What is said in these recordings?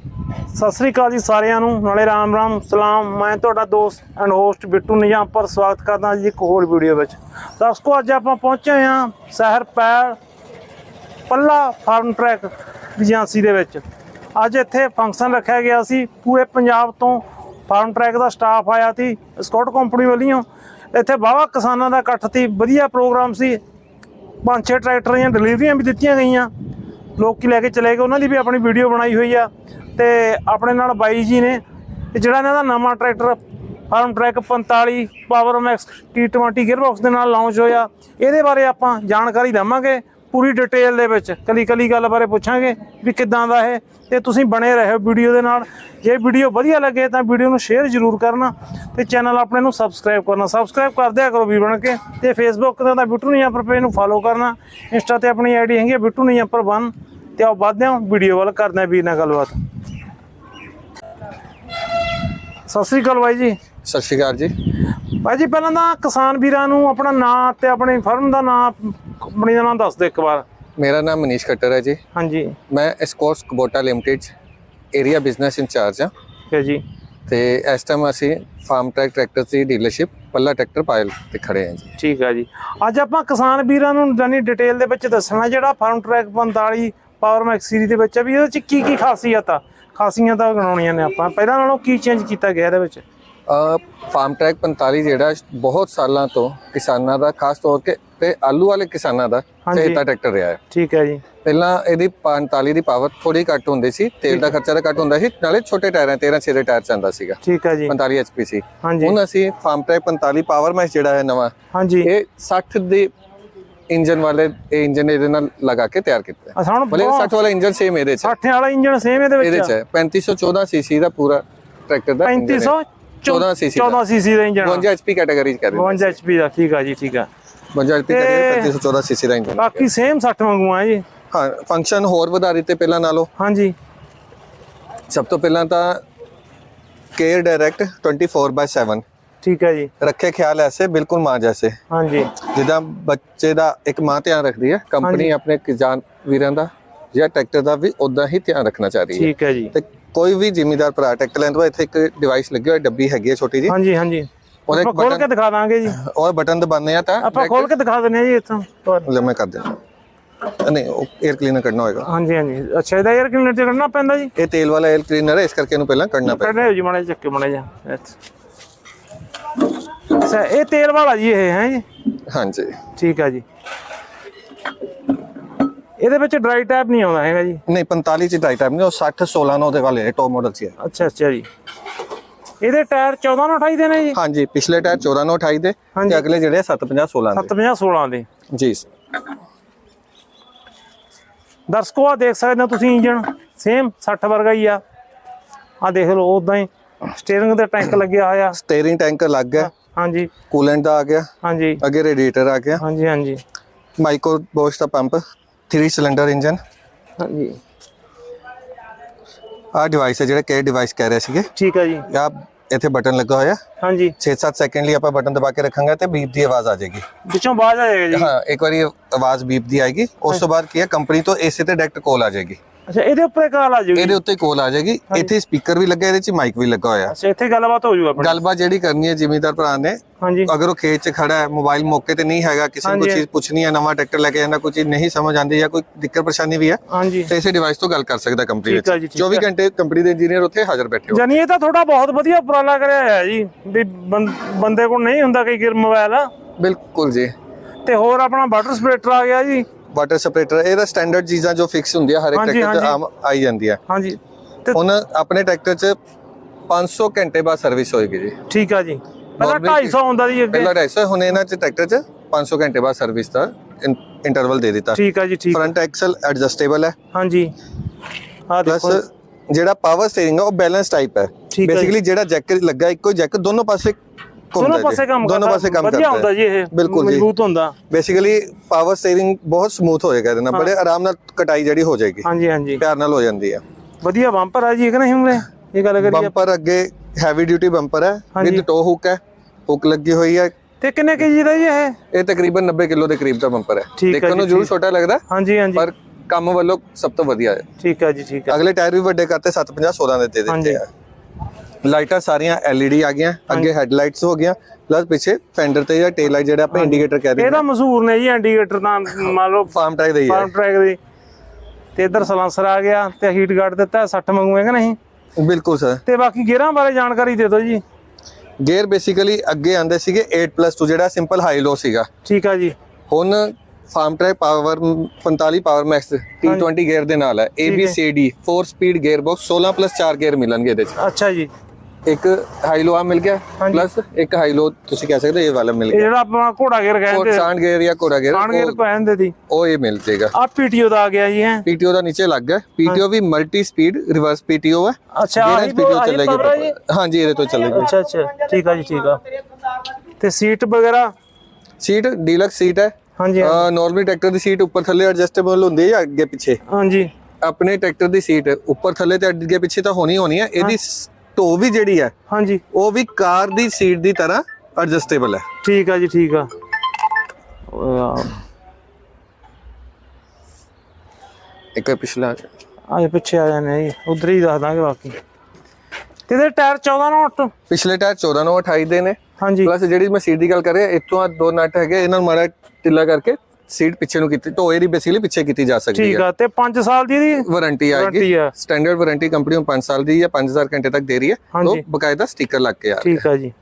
ਸਤਿ ਸ੍ਰੀ ਅਕਾਲ ਜੀ ਸਾਰਿਆਂ ਨੂੰ, ਨਾਲੇ ਰਾਮ ਰਾਮ, ਸਲਾਮ। ਮੈਂ ਤੁਹਾਡਾ ਦੋਸਤ ਐਂਡ ਹੋਸਟ ਬਿੱਟੂ ਨਿਜਾਮ ਪਰ ਸਵਾਗਤ ਕਰਦਾ ਜੀ ਇੱਕ ਹੋਰ ਵੀਡੀਓ ਵਿੱਚ। ਦਰਸ਼ਕੋ, ਅੱਜ ਆਪਾਂ ਪਹੁੰਚੇ ਹਾਂ ਸ਼ਹਿਰ ਪੈਲ ਪੱਲਾ ਫਾਰਮ ਟਰੈਕ ਏਜੰਸੀ ਦੇ ਵਿੱਚ। ਅੱਜ ਇੱਥੇ ਫੰਕਸ਼ਨ ਰੱਖਿਆ ਗਿਆ ਸੀ। ਪੂਰੇ ਪੰਜਾਬ ਤੋਂ ਫਾਰਮ ਟਰੈਕ ਦਾ ਸਟਾਫ ਆਇਆ ਸੀ ਸਕਾਟ ਕੰਪਨੀ ਵੱਲੋਂ। ਇੱਥੇ ਵਾਹਵਾ ਕਿਸਾਨਾਂ ਦਾ ਇਕੱਠ ਸੀ, ਵਧੀਆ ਪ੍ਰੋਗਰਾਮ ਸੀ। ਪੰਜ ਛੇ ਟਰੈਕਟਰ ਦੀਆਂ ਡਿਲੀਵਰੀਆਂ ਵੀ ਦਿੱਤੀਆਂ ਗਈਆਂ। ਲੋਕ ਲੈ ਕੇ ਚਲੇ ਗਏ, ਉਹਨਾਂ ਦੀ ਵੀ ਆਪਣੀ ਵੀਡੀਓ ਬਣਾਈ ਹੋਈ ਆ ਤੇ ਆਪਣੇ ਨਾਲ ਬਾਈ ਜੀ ਨੇ ਜਿਹੜਾ ਇਹਨਾਂ ਦਾ ਨਵਾਂ tractor Farmtrac 45 power max T20 gearbox ਦੇ ਨਾਲ ਲਾਂਚ ਹੋਇਆ, ਇਹਦੇ ਬਾਰੇ ਆਪਾਂ ਜਾਣਕਾਰੀ ਦਵਾਂਗੇ ਪੂਰੀ ਡਿਟੇਲ ਦੇ ਵਿੱਚ ਕਲੀ ਕਲੀ ਗੱਲ ਬਾਰੇ ਪੁੱਛਾਂਗੇ ਵੀ ਕਿੱਦਾਂ ਦਾ ਇਹ, ਤੇ ਤੁਸੀਂ ਬਣੇ ਰਹੋ ਵੀਡੀਓ ਦੇ ਨਾਲ। ਜੇ ਵੀਡੀਓ ਵਧੀਆ ਲੱਗੇ ਤਾਂ ਵੀਡੀਓ ਨੂੰ ਸ਼ੇਅਰ ਜ਼ਰੂਰ ਕਰਨਾ ਤੇ ਚੈਨਲ ਆਪਣੇ ਨੂੰ ਸਬਸਕ੍ਰਾਈਬ ਕਰਨਾ। ਸਬਸਕ੍ਰਾਈਬ ਕਰ ਦਿਆ ਕਰੋ ਵੀ ਬਣ ਕੇ ਤੇ ਫੇਸਬੁੱਕ ਤੇ ਤਾਂ ਬਿੱਟੂ ਨਹੀਂ ਪਰ ਪੇਜ ਨੂੰ ਫੋਲੋ ਕਰਨਾ। ਇੰਸਟਾ ਤੇ ਆਪਣੀ ਆਈਡੀ ਹੈਗੀ ਹੈ ਬਿੱਟੂ ਨਹੀਂ ਪਰ ਵਨ ਤੇ ਆਓ ਵੱਧਦੇ ਹਾਂ ਵੀਡੀਓ ਵੱਲ ਕਰਦੇ ਹਾਂ ਵੀਰ ਨਾਲ ਗੱਲਬਾਤ। ਸਤਿ ਸ੍ਰੀ ਅਕਾਲ ਬਾਈ ਜੀ। ਸਤਿ ਸ਼੍ਰੀ ਅਕਾਲ ਜੀ। ਬਾਈ ਜੀ ਪਹਿਲਾਂ ਤਾਂ ਕਿਸਾਨ ਵੀਰਾਂ ਨੂੰ ਆਪਣਾ ਨਾਂ ਤੇ ਆਪਣੀ ਫਰਮ ਦਾ ਨਾਂ ਕੰਪਨੀ ਦਾ ਨਾਮ ਦੱਸ ਦਿਓ ਇੱਕ ਵਾਰ। ਮੇਰਾ ਨਾਮ ਮਨੀਸ਼ ਖੱਟਰ ਹੈ ਜੀ। ਹਾਂਜੀ। ਮੈਂ Escorts Kubota limited area business in charge ਹਾਂ। ਠੀਕ ਹੈ ਜੀ। ਤੇ ਇਸ ਟਾਈਮ ਅਸੀਂ ਫਾਰਮ ਟਰੈਕ ਟਰੈਕਟਰ ਦੀ ਡੀਲਰਸ਼ਿਪ ਪੱਲਾ ਟਰੈਕਟਰ ਪਾਇਲ ਤੇ ਖੜੇ ਹਾਂ ਜੀ। ਠੀਕ ਹੈ ਜੀ। ਅੱਜ ਆਪਾਂ ਕਿਸਾਨ ਵੀਰਾਂ ਨੂੰ ਜਾਨੀ ਡਿਟੇਲ ਦੇ ਵਿੱਚ ਦੱਸਣਾ ਜਿਹੜਾ Farmtrac 45 power max series ਦੇ ਵਿੱਚ ਆ ਵੀ ਇਹਦੇ ਵਿੱਚ ਕੀ ਕੀ ਖਾਸੀਅਤ ਆ? ਖਾਸੀਅਤਾਂ ਗਣਾਉਣੀਆਂ ਨੇ ਆਪਾਂ। ਪਹਿਲਾਂ ਨਾਲੋਂ ਕੀ ਚੇਂਜ ਕੀਤਾ ਗਿਆ ਇਹਦੇ ਵਿੱਚ? ਫਾਰਮ ਟਰੈਕ 45 ਜਿਹੜਾ ਬਹੁਤ ਸਾਲਾਂ ਤੋਂ ਕਿਸਾਨਾਂ ਦਾ ਖਾਸ ਤੌਰ ਤੇ ਤੇ ਆਲੂ ਵਾਲੇ ਕਿਸਾਨਾਂ ਦਾ। ਚਹੇਤਾ ਟਰੈਕਟਰ ਰਿਹਾ ਹੈ। ਠੀਕ ਹੈ ਜੀ। ਪਹਿਲਾਂ ਇਹਦੀ 45 ਦੀ ਪਾਵਰ ਥੋੜੀ ਘੱਟ ਹੁੰਦੀ ਸੀ ਤੇਲ ਦਾ ਖਰਚਾ ਤਾਂ ਘੱਟ ਹੁੰਦਾ ਸੀ ਨਾਲੇ ਛੋਟੇ ਟਾਇਰਾਂ 13 ਛੇ ਦੇ ਟਾਇਰ ਚੱਲਦਾ ਸੀਗਾ। ਠੀਕ ਹੈ ਜੀ। 45 ਐਚਪੀ ਸੀ। ਹਾਂਜੀ। ਹੁਣ ਅਸੀਂ ਫਾਰਮ ਟਰੈਕ 45 ਪਾਵਰ ਮੈਕਸ ਜਿਹੜਾ ਹੈ ਨਵਾਂ ਹਾਂਜੀ। ਇਹ 60 ਦੇ ਇੰਜਨ ਵਾਲੇ ਇਹ ਇੰਜਨ ਇਹਦੇ ਨਾਲ ਲਗਾ ਕੇ ਤਿਆਰ ਕੀਤਾ ਹੈ ਹੁਣ ਭਲੇ 60 ਵਾਲਾ ਇੰਜਨ ਸੇਮ ਇਹਦੇ ਚ ਹੈ। 60 ਵਾਲਾ ਇੰਜਨ ਸੇਮ ਇਹਦੇ ਇਹਦੇ ਵਿੱਚ ਚ ਹੈ 3514 ਸੀਸੀ ਦਾ ਪੂਰਾ ਟਰੈਕਟਰ ਦਾ 3514 ਸੀਸੀ 14 ਸੀਸੀ ਦਾ। ਇੰਜਨ 52 ਐਚਪੀ ਕੈਟਾਗਰੀ ਚ ਕਰ 52 HP ਦਾ ਠੀਕ ਆ ਜੀ ਠੀਕ ਆ। 52 ਐਚਪੀ ਕੈਟਾਗਰੀ 3514 ਸੀਸੀ ਦਾ ਇੰਜਨ ਬਾਕੀ ਸੇਮ 60 ਵਾਂਗੂ ਆ ਜੀ। ਹਾਂ ਫੰਕਸ਼ਨ ਹੋਰ ਵਧਾ ਦਿੱਤੇ ਪਹਿਲਾਂ ਨਾਲੋਂ। ਹਾਂਜੀ। ਸਭ ਤੋਂ ਪਹਿਲਾਂ ਤਾਂ ਕੇਅਰ ਡਾਇਰੈਕਟ 24/7 ਠੀਕ ਹੈ ਜੀ। ਰੱਖੇ ਖਿਆਲ ਐਸੇ ਬਿਲਕੁਲ ਮਾਂ ਜੈਸੇ। ਹਾਂਜੀ। ਜਿੱਦਾਂ ਬੱਚੇ ਦਾ ਇੱਕ ਮਾਂ ਧਿਆਨ ਰੱਖਦੀ ਹੈ ਕੰਪਨੀ ਆਪਣੇ ਕਿਸਾਨ ਵੀਰਾਂ ਦਾ ਜਾਂ ਟਰੈਕਟਰ ਦਾ ਵੀ ਉਦਾਂ ਹੀ ਧਿਆਨ ਰੱਖਣਾ ਚਾਹੀਦੀ ਹੈ। ਠੀਕ ਹੈ ਜੀ। ਤੇ ਕੋਈ ਵੀ ਜ਼ਿਮੀਦਾਰ ਭਰਾ ਟਰੈਕਟਰ ਲੈਂਦਾ ਇੱਥੇ ਇੱਕ ਡਿਵਾਈਸ ਲੱਗਿਆ ਹੋਇਆ ਡੱਬੀ ਹੈਗੀ ਹੈ ਛੋਟੀ ਜੀ। ਹਾਂਜੀ ਹਾਂਜੀ। ਉਹਦੇ ਖੋਲ ਕੇ ਦਿਖਾ ਦਾਂਗੇ ਜੀ। ਉਹ ਬਟਨ ਦਬਾਉਂਦੇ ਆ ਤਾਂ ਆਪਾਂ ਖੋਲ ਕੇ ਦਿਖਾ ਦਿੰਦੇ ਆ ਜੀ ਇੱਥੋਂ। ਲੈ ਮੈਂ ਕਰ ਦਿੰਦਾ। ਨਹੀਂ ਉਹ ਕਲੀਨਰ ਕੱਢਣਾ ਹੋਏਗਾ। ਹਾਂਜੀ ਹਾਂਜੀ। ਅੱਛਾ ਇਹਦਾ 에ਅਰ ਕਲੀਨਰ ਚ ਕੱਢਣਾ ਪੈਂਦਾ ਜੀ? ਇਹ ਤੇਲ ਵਾਲਾ 에ਅਰ ਕਲੀਨਰ ਹੈ ਇਸ ਕਰਕੇ ਇਹਨੂੰ ਪਹਿਲਾਂ ਕੱਢਣਾ ਪੈਂਦਾ। ਕੱਢਣਾ ਜੀ ਮਾੜਾ ਚੱਕੇ ਮਾੜਾ ਜਾ ਅੱਛਾ ਇਹ ਤੇਲ ਵਾਲਾ ਜੀ ਇਹ ਹੈ ਜੀ? ਹਾਂਜੀ। ਠੀਕ ਆ ਜੀ। ਇਹਦੇ ਵਿੱਚ ਡਰਾਈ ਟੈਪ ਨਹੀਂ ਆਉਂਦਾ ਹੈਗਾ ਜੀ? ਨਹੀਂ 45 ਚ ਡਰਾਈ ਟਾਈਮ ਨਹੀਂ ਉਹ 60 16 ਨੋ ਦੇ ਵਾਲੇ ਟੌਪ ਮਾਡਲ ਹੈ ਅੱਛਾ ਅੱਛਾ ਜੀ। ਇਹਦੇ ਟਾਇਰ 14 ਨੂੰ 28 ਦੇ ਨੇ ਜੀ? ਹਾਂਜੀ ਪਿਛਲੇ ਟਾਇਰ 14 ਨੋ 28 ਦੇ। ਤੇ ਅਗਲੇ ਜਿਹੜੇ 750 16 ਦੇ। 750 16 ਦੇ। ਜੀ। ਦਰਸ਼ਕੋ ਆ ਦੇਖ ਸਕਦੇ ਹੋ ਤੁਸੀਂ ਇੰਜਨ ਸੇਮ 60 ਵਰਗਾ ਹੀ ਆ। ਆ ਦੇਖ ਲਓ ਉਦਾਂ ਹੀ। ਸਟੀਅਰਿੰਗ ਤੇ ਟੈਂਕ ਲੱਗਿਆ ਹੋਇਆ ਸਟੀਅਰਿੰਗ ਟੈਂਕ ਲੱਗ ਗਿਆ। ਹਾਂਜੀ। ਕੂਲੈਂਟ ਦਾ ਆ ਗਿਆ। ਹਾਂਜੀ। ਅੱਗੇ ਰੇਡੀਏਟਰ ਆ ਗਿਆ। ਹਾਂਜੀ ਹਾਂਜੀ। ਮਾਈਕਰੋ ਬੋਸ਼ ਦਾ ਪੰਪ 3 ਸਿਲੰਡਰ ਇੰਜਨ। ਹਾਂਜੀ। ਆ ਡਿਵਾਈਸ ਹੈ ਜਿਹੜਾ ਕੇ ਡਿਵਾਈਸ ਕਹਿ ਰਹੇ ਸੀਗੇ? ਠੀਕ ਆ ਜੀ। ਆ ਇੱਥੇ ਬਟਨ ਲੱਗਾ ਹੋਇਆ। ਹਾਂਜੀ। 6-7 ਸੈਕਿੰਡ ਲਈ ਆਪਾਂ ਬਟਨ ਦਬਾ ਕੇ ਰੱਖਾਂਗੇ ਤੇ ਬੀਪ ਦੀ ਆਵਾਜ਼ ਆ ਜਾਏਗੀ। ਵਿੱਚੋਂ ਬਾਅਦ ਆ ਜਾਏਗਾ ਹਾਂ ਇੱਕ ਵਾਰੀ ਆਵਾਜ਼ ਬੀਪ ਦੀ ਆਏਗੀ। ਉਸ ਤੋਂ ਬਾਅਦ ਕੀ ਹੈ ਕੰਪਨੀ ਤੋਂ ਏਸੇ ਤੇ ਡਾਇਰੈਕਟ ਕਾਲ ਆ ਜਾਏਗੀ। ਅੱਛਾ ਇਹਦੇ ਉੱਪਰ ਕਾਲ ਆ ਜੂਗੀ। ਇਹਦੇ ਉੱਤੇ ਕਾਲ ਆ ਜਾਏਗੀ। ਇੱਥੇ ਸਪੀਕਰ ਵੀ ਲੱਗਾ ਇਹਦੇ 'ਚ ਮਾਈਕ ਵੀ ਲੱਗਾ ਹੋਇਆ। ਅੱਛਾ ਇੱਥੇ ਗੱਲਬਾਤ ਹੋ ਜੂ ਆਪਣੀ। ਗੱਲਬਾਤ ਜਿਹੜੀ ਕਰਨੀ ਹੈ ਜ਼ਿਮੀਦਾਰ ਭਰਾ ਨੇ ਹਾਂਜੀ। ਅਗਰ ਉਹ ਖੇਤ 'ਚ ਖੜਾ ਹੈ ਮੋਬਾਈਲ ਮੌਕੇ ਤੇ ਨਹੀਂ ਹੈਗਾ ਕਿਸੇ ਨੂੰ ਕੋਈ। ਚੀਜ਼ ਪੁੱਛਣੀ ਹੈ ਨਵਾਂ ਟਰੈਕਟਰ ਲੈ ਕੇ ਜਾਂਦਾ ਕੋਈ ਚੀਜ਼ ਨਹੀਂ ਸਮਝ ਆਉਂਦੀ ਜਾਂ ਕੋਈ ਦਿੱਕਤ ਪਰੇਸ਼ਾਨੀ ਵੀ ਹੈ ਹਾਂਜੀ। ਤੇ ਇਸੇ ਡਿਵਾਈਸ ਤੋਂ ਗੱਲ ਕਰ ਸਕਦਾ ਕੰਪਨੀ ਠੀਕ ਹੈ ਜੀ, ਵਿੱਚ ਠੀਕ 24 ਘੰਟੇ ਕੰਪਨੀ ਦੇ ਇੰਜੀਨੀਅਰ ਉੱਥੇ ਹਾਜ਼ਰ ਬੈਠੇ ਹੋ ਜਾਨੀ ਇਹ ਤਾਂ ਤੁਹਾਡਾ ਬਹੁਤ ਵਧੀਆ ਉਪਰਾਲਾ ਕਰਿਆ ਹੋਇਆ ਜੀ ਵੀ ਬੰਦੇ ਕੋਲ ਨਹੀਂ ਹੁੰਦਾ ਕਈ ਗਿਰ ਮੋਬਾਈਲ ਬਿਲਕੁਲ ਜੀ। ਤੇ ਹੋਰ ਆਪਣਾ ਵਾਟਰ ਸਪਰੇਟਰ ਆ ਗਿਆ ਜੀ ਵਾਟਰ ਸਪਰੇਟਰ ਇਹਦਾ ਸਟੈਂਡਰਡ ਚੀਜ਼ਾਂ ਜੋ ਫਿਕਸ ਹੁੰਦੀਆਂ ਹਰ ਇੱਕ ਹਾਂਜੀ, ਟਰੈਕਟਰ 'ਚ। ਆਮ ਆਈ ਜਾਂਦੀ ਹੈ। ਹਾਂਜੀ। ਤੇ ਹੁਣ ਆਪਣੇ ਟਰੈਕਟਰ 'ਚ 500 ਘੰਟੇ ਬਾਅਦ ਸਰਵਿਸ ਹੋਏਗੀ ਜੀ। ਠੀਕ ਆ ਜੀ। ਪਹਿਲਾਂ Normally 250 ਹੁੰਦਾ ਜੀ ਅੱਗੇ। ਪਹਿਲਾਂ 250 ਹੁਣ ਇਹਨਾਂ 'ਚ ਟਰੈਕਟਰ 'ਚ 500 ਘੰਟੇ ਬਾਅਦ ਸਰਵਿਸ ਦਾ ਇੰਟਰਵਲ ਦੇ ਦਿੱਤਾ। ਠੀਕ ਆ ਜੀ ਠੀਕ ਫਰੰਟ ਐਕਸਲ ਐਡਜਸਟੇਬਲ ਹੈ। ਹਾਂਜੀ। ਆ ਪਲੱਸ ਦੇਖੋ ਜਿਹੜਾ ਪਾਵਰ ਸਟੀਅਰਿੰਗ ਹੈ ਉਹ ਬੈਲੈਂਸ ਟਾਈਪ ਹੈ। ਠੀਕ ਹੈ ਜੀ। ਬੇਸਿਕਲੀ ਜਿਹੜਾ ਜੈਕ ਲੱਗਾ ਇੱਕੋ ਜੈਕ ਦੋਨੋਂ ਪਾਸੇ ਦੋਨੋਂ। ਪਾਸੇ ਕੰਮ ਕਰਦਾ ਦੋਨੋਂ ਪਾਸੇ ਕੰਮ ਵਧੀਆ ਕਰਦਾ ਹੁੰਦਾ ਜੀ ਇਹ ਬਿਲਕੁਲ ਜੀ। ਮਜ਼ਬੂਤ ਹੁੰਦਾ। ਬੇਸਿਕਲੀ ਪਾਵਰ ਸਟੀਅਰਿੰਗ ਬਹੁਤ ਸਮੂਥ ਹੋਏਗਾ ਇਹਦੇ ਨਾਲ ਬੜੇ ਆਰਾਮ ਨਾਲ ਕਟਾਈ ਜਿਹੜੀ ਹੋ ਜਾਏਗੀ। ਹਾਂਜੀ ਹਾਂਜੀ। ਪਿਆਰ ਨਾਲ ਹੋ ਜਾਂਦੀ ਹੈ ਵਧੀਆ ਬੰਪਰ ਆ ਜੀ ਇਹ ਕਿ ਨਹੀਂ ਹੁੰਦੇ ਇਹ ਗੱਲ ਕਰੀਏ ਬੰਪਰ ਅੱਗੇ ਹੈਵੀ ਡਿਊਟੀ ਬੰਪਰ ਹੈ। ਵਿਦ ਟੋ ਹੁੱਕ ਹੈ ਹੁੱਕ ਲੱਗੀ ਹੋਈ ਹੈ। ਤੇ ਕਿੰਨੇ ਕੇਜੀ ਦਾ ਜੀ ਇਹ? ਇਹ ਤਕਰੀਬਨ 90 ਕਿਲੋ ਦੇ ਕਰੀਬ ਦਾ ਬੰਪਰ ਹੈ। ਦੇਖਣ ਨੂੰ ਜ਼ਰੂਰ। ਛੋਟਾ ਲੱਗਦਾ ਹਾਂਜੀ ਹਾਂਜੀ। ਪਰ ਕੰਮ ਵੱਲੋਂ ਸਭ ਤੋਂ ਵਧੀਆ ਹੈ। ਠੀਕ ਹੈ ਜੀ ਠੀਕ ਹੈ ਅਗਲੇ ਟਾਇਰ ਵੀ ਵੱਡੇ ਕਰਤੇ 750 16 ਦੇ ਦੇ ਹਾਂਜੀ। ਦਿੱਤੇ ਆ। ਲਾਈਟਾਂ ਸਾਰੀਆਂ LED ਆ ਗਈਆਂ ਅੱਗੇ ਹੈਡਲਾਈਟਸ ਹੋ ਗਈਆਂ ਪਲੱਸ ਪਿੱਛੇ ਫੈਂਡਰ ਤੇ ਜਾਂ ਟੇਲ ਲਾਈਟ ਜਿਹੜਾ ਆਪਾਂ ਇੰਡੀਕੇਟਰ ਕਹਿ ਰਹੇ ਇਹ ਤਾਂ ਮਸ਼ਹੂਰ ਨੇ ਜੀ ਇੰਡੀਕੇਟਰ ਤਾਂ ਮੰਨ ਲਓ ਫਾਰਮ ਟਾਈਪ ਦਾ ਹੀ ਫਾਰਮ ਟਰੈਕ ਦੇ। ਤੇ ਇਧਰ ਸਲਾਂਸਰ ਆ ਗਿਆ ਤੇ ਹੀਟ ਗਾਰਡ ਦਿੱਤਾ 60 ਮੰਗੂਏ ਕਿ ਨਹੀਂ? ਬਿਲਕੁਲ ਸਰ ਤੇ ਬਾਕੀ ਗੇਅਰਾਂ ਬਾਰੇ ਜਾਣਕਾਰੀ ਦੇ ਦਿਓ ਜੀ। ਗੇਅਰ ਬੇਸਿਕਲੀ ਅੱਗੇ ਆਂਦੇ ਸੀਗੇ 8+2 ਜਿਹੜਾ ਸਿੰਪਲ ਹਾਈ ਲੋ ਸੀਗਾ। ਠੀਕ ਆ ਜੀ। ਹੁਣ Farmtrac power 45 power max T20 gear ਦੇ ਨਾਲ ਹੈ। ABCD 4 speed gear box 16 plus 4 gear ਮਿਲਣਗੇ ਇਹਦੇ ਚ। ਅੱਛਾ ਜੀ। ਇੱਕ ਹਾਈ ਲੋ ਆ ਮਿਲ ਗਿਆ ਪਲੱਸ ਇੱਕ ਹਾਈ ਲੋ ਤੁਸੀਂ ਕਹਿ ਸਕਦੇ ਹੋ ਇਹ ਵਾਲਾ ਮਿਲ ਇਹ ਗਿਆ। ਜਿਹੜਾ ਆਪਣਾ ਘੋੜਾ ਉਹ ਕਹਿੰਦੇ ਸਾਂਡ ਗੇਅਰ ਜਾਂ ਕੋੜਾ ਗੇਅਰ ਸਾਣ ਗੇਅਰ ਕਹਿੰਦੇ ਦੀ। ਉਹ ਇਹ ਮਿਲ ਜਾਏਗਾ। ਆ ਪੀਟੀਓ ਦਾ ਆ ਗਿਆ ਜੀ ਹੈ ਪੀਟੀਓ ਦਾ ਨੀਚੇ ਲੱਗ ਗਿਆ। ਪੀਟੀਓ ਵੀ ਮਲਟੀ ਸਪੀਡ ਰਿਵਰਸ ਪੀਟੀਓ ਹੈ ਅੱਛਾ ਜਿਹੜਾ ਆਹੀ ਪੀਟੀਓ ਆਹੀ ਆ ਜੀ। ਹਾਂਜੀ ਇਹਦੇ ਤੋਂ ਚੱਲੇਗੀ। ਅੱਛਾ ਅੱਛਾ ਠੀਕ ਆ ਜੀ ਠੀਕ ਆ। ਤੇ ਸੀਟ ਵਗੈਰਾ? ਸੀਟ ਡੀਲਕਸ ਸੀਟ ਹੈ। ਹਾਂਜੀ ਨਾਰਮਲੀ ਟਰੈਕਟਰ ਦੀ ਸੀਟ ਉੱਪਰ ਥੱਲੇ ਐਡਜਸਟੇਬਲ ਹੁੰਦੀ ਹੈ ਜਾਂ ਅੱਗੇ ਪਿੱਛੇ? ਹਾਂਜੀ। ਆਪਣੇ ਟਰੈਕਟਰ ਦੀ ਸੀਟ ਉੱਪਰ ਥੱਲੇ ਤੇ ਅੱਗੇ ਪਿੱਛੇ ਤਾਂ ਹੋਣੀ ਹੋਣੀ ਹੈ। ਇਹਦੀ ਢੋ ਵੀ ਜਿਹੜੀ ਹੈ ਹਾਂਜੀ। ਉਹ ਵੀ ਕਾਰ ਦੀ ਸੀਟ ਦੀ ਤਰ੍ਹਾਂ ਐਡਜਸਟੇਬਲ ਹੈ। ਠੀਕ ਆ ਜੀ ਠੀਕ ਆ। ਇੱਕ ਪਿਛਲਾ ਆਏ ਪਿੱਛੇ ਆ ਜਾਣੇ ਜੀ ਉਧਰ ਹੀ ਦੱਸ ਦਾਂਗੇ ਬਾਕੀ। ਇਹਦੇ ਟਾਇਰ 14 ਨੋਟ ਪਿਛਲੇ ਟਾਇਰ 14 ਨੂੰ 28 ਦੇ ਨੇ। ਹਾਂਜੀ। ਪਲੱਸ ਜਿਹੜੀ ਮੈਂ ਸੀਟ ਦੀ ਗੱਲ ਕਰ ਰਿਹਾ ਇਤੋਂ ਆ ਦੋ ਨਟ ਹੈਗੇ ਇਹਨਾਂ ਨੂੰ ਮਾੜਾ ਟਿੱਲਾ ਕਰਕੇ ਸੀਟ ਪਿੱਛੇ ਨੂੰ ਕੀਤੀ ਢੋਏ ਦੀ ਬੇਸਿਕਲੀ ਪਿੱਛੇ ਕੀਤੀ ਜਾ ਸਕਦੀ ਠੀਕ ਹੈ। ਆ ਤੇ 5 ਸਾਲ ਦੀ ਇਹਦੀ? ਵਾਰੰਟੀ ਆਏਗੀ ਸਟੈਂਡਰਡ ਵਾਰੰਟੀ ਕੰਪਨੀ ਨੂੰ 5 ਸਾਲ ਦੀ ਹੈ 5000 ਘੰਟੇ ਤੱਕ ਦੇ ਰਹੀ ਹੈ। ਹਾਂਜੀ। ਬਕਾਇਦਾ ਸਟicker ਲੱਗ ਕੇ ਆ ਰਿਹਾ। ਠੀਕ ਆ ਜੀ।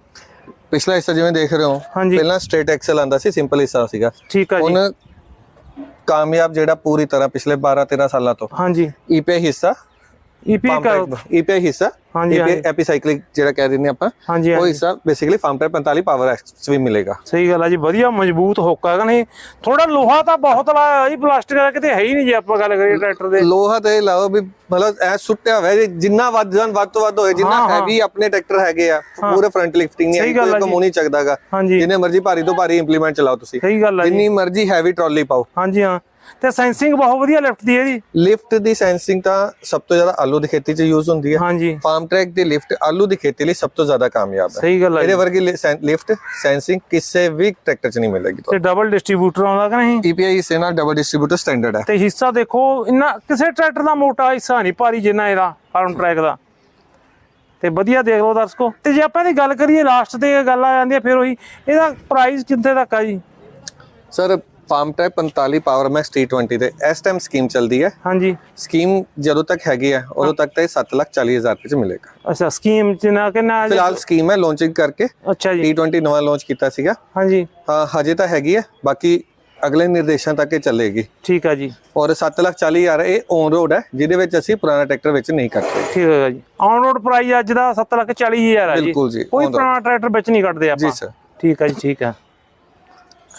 ਪਿਛਲਾ ਹਿੱਸਾ ਜਿਵੇਂ ਦੇਖ ਰਹੇ ਹੋ। ਪਹਿਲਾਂ ਸਟ੍ਰੇਟ ਐਕਸਲ ਆਂਦਾ ਸੀ ਸਿੰਪਲ ਹਿੱਸਾ ਸੀਗਾ। ਠੀਕ ਆ ਜੀ। ਹੁਣ ਕਾਮਯਾਬ ਜਿਹੜਾ ਪੂਰੀ ਤਰ੍ਹਾਂ ਪਿਛਲੇ 12 13 ਸਾਲਾਂ ਤੋਂ ਹਾਂਜੀ। ਈਪੀਆਈ ਹਿੱਸਾ ਈਪੀ ਫਾਰਮ ਕਾ ਟਰੈਕ ਈਪੀਆਈ ਹਿੱਸਾ। ਹਾਂਜੀ, ਈਪੀਆਈ। ਐਪੀਸਾਈਕਲਿਕ ਜਿਹੜਾ ਕਹਿ ਦਿੰਦੇ ਆਪਾਂ ਹਾਂਜੀ ਉਹ ਹਿੱਸਾ basically Farmtrac 45 power X ਵੀ ਮਿਲੇਗਾ। ਸਹੀ ਗੱਲ ਆ ਜੀ ਵਧੀਆ ਮਜ਼ਬੂਤ ਹੋਕਾ ਕਿ ਨਹੀਂ? ਥੋੜਾ ਲੋਹਾ ਤਾਂ ਬਹੁਤ ਲਾਇਆ ਜੀ ਪਲਾਸਟਿਕ ਦਾ ਕਿਤੇ ਹੈ ਹੀ ਨਹੀਂ ਜੇ ਆਪਾਂ ਗੱਲ ਕਰੀਏ ਟਰੈਕਟਰ ਦੇ। ਲੋਹਾ ਤੇ ਲਾਓ ਵੀ ਮਤਲਬ ਐ ਸੁੱਟਿਆ ਹੋਇਆ ਜੇ ਜਿੰਨਾ ਵੱਧ ਜਾਣ ਵੱਧ ਤੋਂ ਵੱਧ ਹੋਏ ਜਿੰਨਾ। ਹੈਵੀ ਆਪਣੇ ਟਰੈਕਟਰ ਹੈਗੇ ਆ ਪੂਰੇ ਫਰੰਟ ਲਿਫਟਿੰਗ ਨਹੀਂ ਕੋਈ। ਕਮੋ ਨਹੀਂ ਚੱਕਦਾਗਾ ਜਿੰਨੇ ਮਰਜ਼ੀ ਭਾਰੀ ਤੋਂ ਭਾਰੀ ਇੰਪਲੀਮੈਂਟ ਚਲਾਓ ਤੁਸੀਂ। ਸਹੀ ਗੱਲ ਆ ਜੀ। ਜਿੰਨੀ ਮਰਜ਼ੀ ਹੈਵੀ ਟਰਾਲੀ ਪਾਓ। ਹਾਂਜੀ ਹਾਂ। ਤੇ ਸੈਂਸਿੰਗ ਬਹੁਤ ਵਧੀਆ ਲਿਫਟ ਦੀ ਹੈ ਜੀ। ਲਿਫਟ ਦੀ ਸੈਂਸਿੰਗ ਤਾਂ ਸਭ ਤੋਂ ਜ਼ਿਆਦਾ ਆਲੂ ਦੀ ਖੇਤੀ 'ਚ ਯੂਜ਼ ਹੁੰਦੀ ਹੈ। ਹਾਂਜੀ। ਫਾਰਮ ਟਰੈਕ ਦੀ ਲਿਫਟ ਆਲੂ ਦੀ ਖੇਤੀ ਲਈ ਸਭ ਤੋਂ ਜ਼ਿਆਦਾ ਕਾਮਯਾਬ ਹੈ। ਸਹੀ ਗੱਲ ਆ ਇਹਦੇ ਵਰਗੀ ਲਿਫਟ ਸੈਂਸਿੰਗ ਕਿਸੇ ਵੀ ਟਰੈਕਟਰ 'ਚ ਨਹੀਂ ਮਿਲੇਗੀ ਤੇ ਡਬਲ ਡਿਸਟ੍ਰੀਬਿਊਟਰ ਆਉਂਦਾ ਕਿ ਨਹੀਂ? ਈਪੀਆਈ ਹਿੱਸੇ ਨਾਲ ਡਬਲ ਡਿਸਟ੍ਰੀਬਿਊਟਰ ਸਟੈਂਡਰਡ ਹੈ। ਤੇ ਹਿੱਸਾ ਦੇਖੋ ਇੰਨਾ ਕਿਸੇ ਟਰੈਕਟਰ ਦਾ ਮੋਟਾ ਹਿੱਸਾ ਨਹੀਂ ਭਾਰੀ ਜਿੰਨਾ ਇਹਦਾ ਫਾਰਮ ਟਰੈਕ ਦਾ। ਤੇ ਵਧੀਆ ਦੇਖ ਲਓ ਦਰਸ਼ਕੋ। ਤੇ ਜੇ ਆਪਾਂ ਇਹਦੀ ਗੱਲ ਕਰੀਏ ਲਾਸਟ ਤੇ ਗੱਲ ਆ ਜਾਂਦੀ ਹੈ ਫਿਰ ਉਹੀ ਇਹਦਾ ਪ੍ਰਾਈਸ ਕਿੰਨੇ ਤੱਕ ਆ ਜੀ? Sir Farmtrac 45 power max T20 ਤੇ ਇਸ ਟਾਈਮ ਸਕੀਮ ਚੱਲਦੀ ਹੈ। ਹਾਂਜੀ। ਸਕੀਮ ਜਦੋਂ ਤੱਕ ਹੈਗੀ ਹੈ ਉਦੋਂ ਤੱਕ ਤਾਂ ਇਹ 740000 ਰੁਪਏ ਚ ਮਿਲੇਗਾ। ਅੱਛਾ ਸਕੀਮ ਚ ਨਾ ਕਿੰਨਾ ਜੀ? ਫਿਲਹਾਲ ਸਕੀਮ ਹੈ ਲਾਂਚਿੰਗ ਕਰਕੇ। ਅੱਛਾ ਜੀ। T20 ਨਵਾਂ ਲਾਂਚ ਕੀਤਾ ਸੀਗਾ। ਹਾਂਜੀ। ਹਾਂ ਹਜੇ ਤਾਂ ਹੈਗੀ ਹੈ ਬਾਕੀ ਅਗਲੇ ਨਿਰਦੇਸ਼ਾਂ ਤੱਕ ਇਹ ਚੱਲੇਗੀ। ਠੀਕ ਆ ਜੀ। ਔਰ 740000 ਇਹ ਔਨ ਰੋਡ ਹੈ ਜਿਹਦੇ ਵਿੱਚ ਅਸੀਂ ਪੁਰਾਣਾ ਟਰੈਕਟਰ ਵਿੱਚ ਨਹੀਂ ਕੱਟਦੇ ਠੀਕ ਹੈ ਜੀ। ਆਨ ਰੋਡ ਪ੍ਰਾਈਸ ਅੱਜ ਦਾ 7 ਲੱਖ 40 ਹਜ਼ਾਰ ਆ ਜੀ। ਬਿਲਕੁਲ ਜੀ, ਕੋਈ। ਪੁਰਾਣਾ ਟਰੈਕਟਰ ਵਿੱਚ ਨਹੀਂ ਕੱਟਦੇ ਆਪਾਂ। ਜੀ ਸਰ ਠੀਕ ਆ ਜੀ ਠੀਕ ਆ।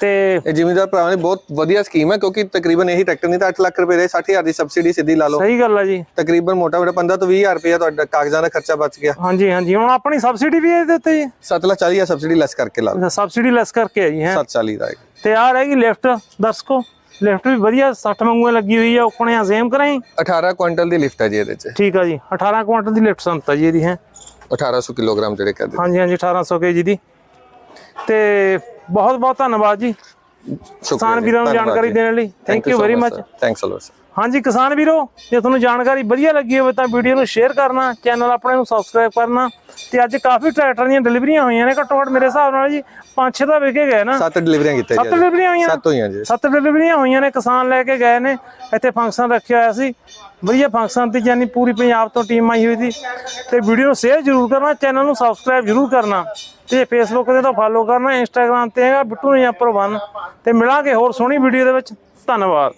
ਤੇ ਇਹ ਜ਼ਿਮੀਂਦਾਰ ਭਰਾਵਾਂ ਦੀ ਬਹੁਤ ਵਧੀਆ ਸਕੀਮ ਹੈ ਕਿਉਂਕਿ ਤਕਰੀਬਨ ਇਹੀ ਟਰੈਕਟਰ ਨਹੀਂ ਤਾਂ 8 ਲੱਖ ਰੁਪਏ ਦੇ 60000 ਦੀ ਸਬਸਿਡੀ ਸਿੱਧੀ ਲਾ ਲਓ। ਸਹੀ ਗੱਲ ਆ ਜੀ। ਤਕਰੀਬਨ ਮੋਟਾ ਮੋਟਾ 15 ਤੋਂ 20000 ਰੁਪਏ ਤੁਹਾਡਾ ਕਾਗਜ਼ਾਂ ਦਾ ਖਰਚਾ ਬਚ ਗਿਆ। ਹਾਂਜੀ ਹਾਂਜੀ। ਹੁਣ ਆਪਣੀ ਸਬਸਿਡੀ ਵੀ ਇਹਦੇ ਉੱਤੇ ਜੀ। 7 ਲੱਖ 40000 ਸਬਸਿਡੀ ਲੈਸ ਕਰਕੇ ਲਾ ਲਓ। ਸਬਸਿਡੀ ਲੈਸ ਕਰਕੇ ਹੈ ਜੀ ਹੈ। 740 ਦਾ ਤੇ ਆ ਰਹੇਗੀ ਲਿਫਟ ਦਰਸ਼ਕੋ। ਲਿਫਟ ਵੀ ਵਧੀਆ 60 ਮੰਗੂਆਂ ਲੱਗੀ ਹੋਈ ਆ ਉਕਣੇ ਆ ਸੇਮ ਕਰਾਈ 18 ਕੁਇੰਟਲ ਦੀ ਲਿਫਟ ਹੈ ਜੀ ਇਹਦੇ 'ਚ। ਠੀਕ ਆ ਜੀ। 18 ਕੁਇੰਟਲ ਦੀ ਲਿਫਟ ਸੰਤਾ ਜੀ ਇਹਦੀ ਹੈ। 1800 ਕਿਲੋਗ੍ਰਾਮ ਜਿਹੜੇ ਕਹਿੰਦੇ। ਹਾਂਜੀ ਹਾਂਜੀ 1800 ਕੇਜੀ ਦੀ। ਤੇ ਬਹੁਤ ਬਹੁਤ ਧੰਨਵਾਦ ਜੀ। ਕਿਸਾਨ ਵੀਰਾਂ ਨੂੰ ਜਾਣਕਾਰੀ ਦੇਣ ਲਈ। Thank you very much thanks a lot ਹਾਂਜੀ ਕਿਸਾਨ ਵੀਰੋ ਜੇ ਤੁਹਾਨੂੰ ਜਾਣਕਾਰੀ ਵਧੀਆ ਲੱਗੀ ਹੋਵੇ ਤਾਂ ਵੀਡੀਓ ਨੂੰ ਸ਼ੇਅਰ ਕਰਨਾ ਚੈਨਲ ਆਪਣੇ ਨੂੰ ਸਬਸਕ੍ਰਾਈਬ ਕਰਨਾ ਤੇ ਅੱਜ ਕਾਫੀ ਟਰੈਕਟਰ ਦੀਆਂ ਡਿਲੀਵਰੀਆਂ ਹੋਈਆਂ ਨੇ। ਘੱਟੋ ਘੱਟ ਮੇਰੇ ਹਿਸਾਬ ਨਾਲ ਜੀ 5-6 ਤਾਂ ਵਿਕੇ ਗਏ ਨਾ। ਸੱਤ ਡਿਲੀਵਰੀਆਂ ਕੀਤੀਆਂ ਸੱਤ ਡਿਲੀਵਰੀਆਂ ਹੋਈਆਂ ਸੱਤ ਹੋਈਆਂ ਜੀ। ਸੱਤ ਡਿਲੀਵਰੀਆਂ ਹੋਈਆਂ ਨੇ ਕਿਸਾਨ ਲੈ ਕੇ ਗਏ ਨੇ। ਇੱਥੇ ਫੰਕਸ਼ਨ ਰੱਖਿਆ ਹੋਇਆ ਸੀ। ਵਧੀਆ ਫੰਕਸ਼ਨ ਤੇ ਜਾਨੀ ਪੂਰੀ ਪੰਜਾਬ ਤੋਂ ਟੀਮ ਆਈ ਹੋਈ ਸੀ। ਤੇ ਵੀਡੀਓ ਨੂੰ ਸ਼ੇਅਰ ਜ਼ਰੂਰ ਕਰਨਾ ਚੈਨਲ ਨੂੰ ਸਬਸਕ੍ਰਾਈਬ ਜ਼ਰੂਰ ਕਰਨਾ। ਤੇ ਫੇਸਬੁੱਕ ਤੇ ਤਾਂ ਫਾਲੋ ਕਰਨਾ ਇੰਸਟਾਗ੍ਰam ਤੇ ਹੈਗਾ ਬਿੱਟੂ ਨਿਆਪਰ 1 ਤੇ ਮਿਲਾਂਗੇ ਹੋਰ ਸੋਹਣੀ ਵੀਡੀਓ ਦੇ ਵਿੱਚ। ਧੰਨਵਾਦ।